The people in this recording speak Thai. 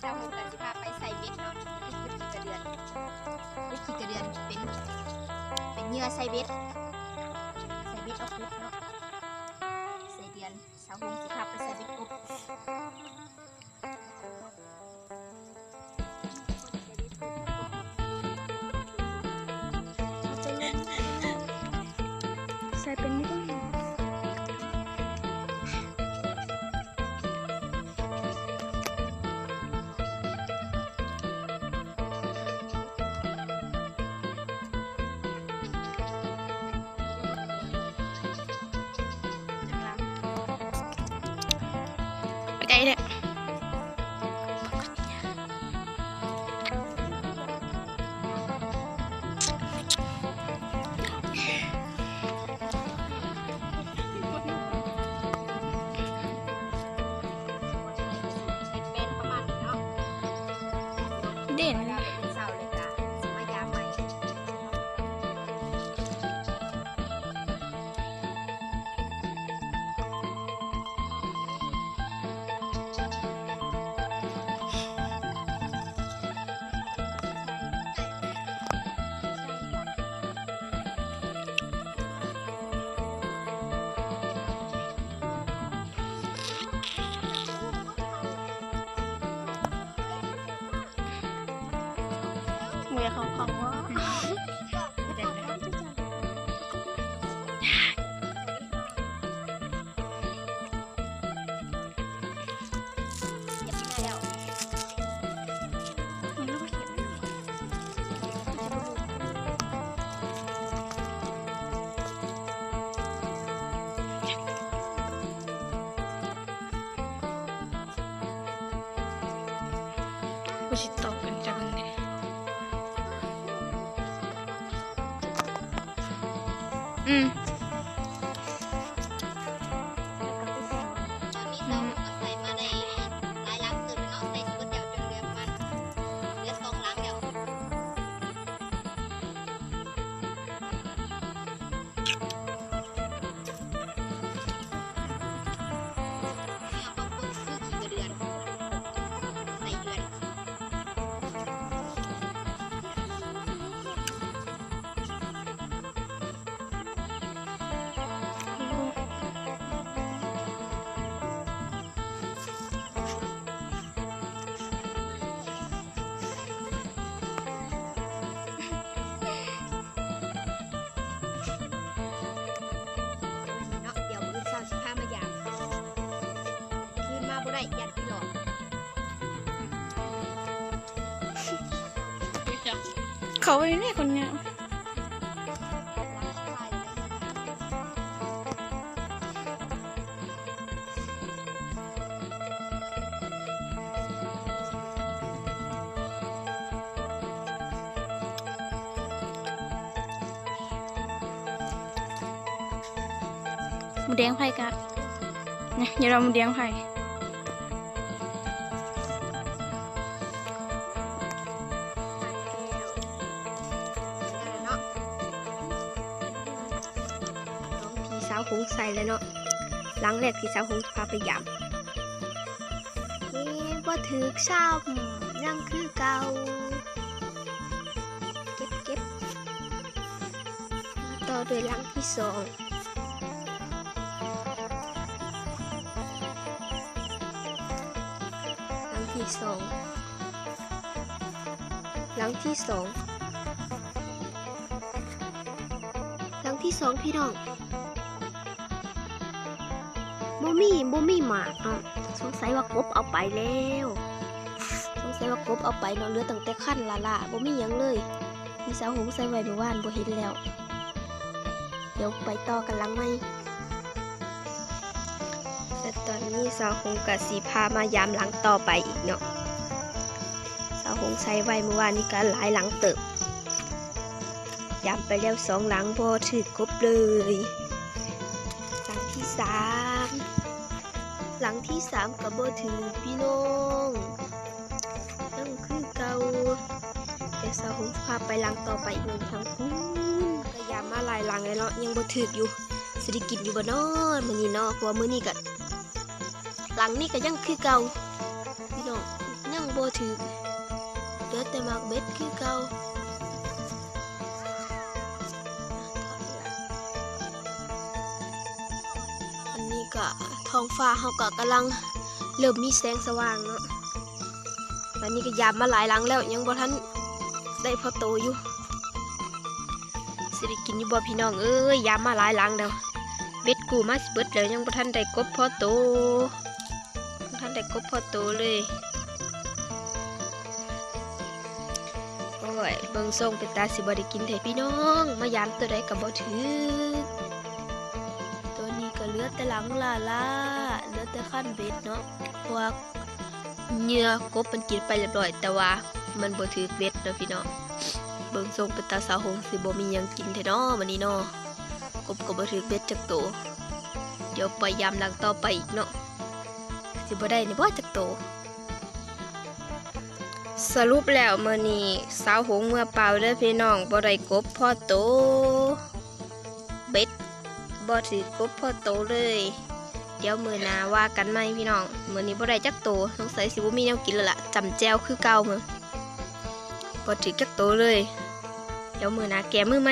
เจ้าโมกันสิพาไปใส่เบ็ดเนาะที่คือขี้กระเดื เมียเขา อื คืนมาบ่ได้ยันพี่หลอกเขาไปนี่คนเนี้ยหมูแดงไผ่กะเนี่ยเดี๋ยวเราหมูแดงไผ่าวคงใส่แล้วเนาะหลังแรกพี่สาวคงพาไปยามเฮ้บ่ถึกซ้ำยังคือเก่าเก็บเก็บต่อด้วยหลังที่สองหลังที่สองหลังที่สองหลังที่สองพี่น้อง โมมี่โมมี่หมาเนาะสงสัยว่ากบเอาไปแล้ว สงสัยว่ากบเอาไปเนาะเหลือตั้งแต่ขั้นละละโมมี่ยังเลยพี่สาวหงใส่ไว้เมื่อวานบ่เห็นแล้ว เดี๋ยวไปต่อกันหลังไหมแต่ตอนนี้สาวหงกับสีพามายามหลังต่อไปอีกเนาะสาวหงใส่ไว้เมื่อวานนี้ก็หลายหลังเติบยำไปแล้วสองหลังพอถือครบเลยหลังที่สาม หลังที่สามกับโบถือพี่น้องนั่งคือเกาเดี๋ยวสาวหงพาไปหลังต่อไปอีกหนึ่งทางพูนก็ยำมาลายหลังเลยเนาะยังโบถืออยู่สิริกินอยู่บ่นอนมือนี้เนาะเพราะว่ามื้อนี้ก็หลังนี้ก็ยังคือเกาพี่น้องยังบ่ถือเหลือแต่มากเบ็ดคือเกา ก็ท้องฟ้าเฮาก็กำลังเริ่มมีแสงสว่างเนาะวันนี้ก็ยามมาหลายหลังแล้วยังบ่ทันได้พอโตอยู่สิได้กินอยู่บ่พี่น้องเอ้ยยามมาหลายหลังแล้วเบ็ดกูมาสเบิดแล้วยังบ่ทันได้กบพอโตบ่ทันได้กบพอโตเลยโอ้ยเบิ่งทรงเป็นตาสิบ่ได้กินเถอะพี่น้อง มายามตัวใดก็บ่ถือตัวนี้ก็เหลื อแต่หลังล่าล่าเหลือแต่ขั้นเบ็ดเนาะเพราะว่าเหยื่อกบมันกินไปเรียบร้อย แต่ว่ามันบ่ถือเบ็ดเนาะพี่เน้องเบิ่งทรงเป็นตาสาวหงสิบ่มียังกินเถอะเนาะวันนี้เนาะกบก็บ่ถือเบ็ดจักโตวเดี๋ยวปล่อยยามหลังต่อไปอีกเนาะสิบ่ได้นี่บ่จักโตวสรุปแล้วมื้อนี้สาวหงเมื่อเปล่าเด้อพี่น้องบ่ได้กบพ่อโต บ่ถือกบพ่อโตเลย เดี๋ยวมือนาว่ากันไหมพี่น้องมื้อนี้บ่ได้จักโตสงสัยสิบ่มีแนวกินแล้วล่ะจำแจวคือเก่ามือบ่ถือจักโตเลย เดี๋ยวมือนาแก้มือไหม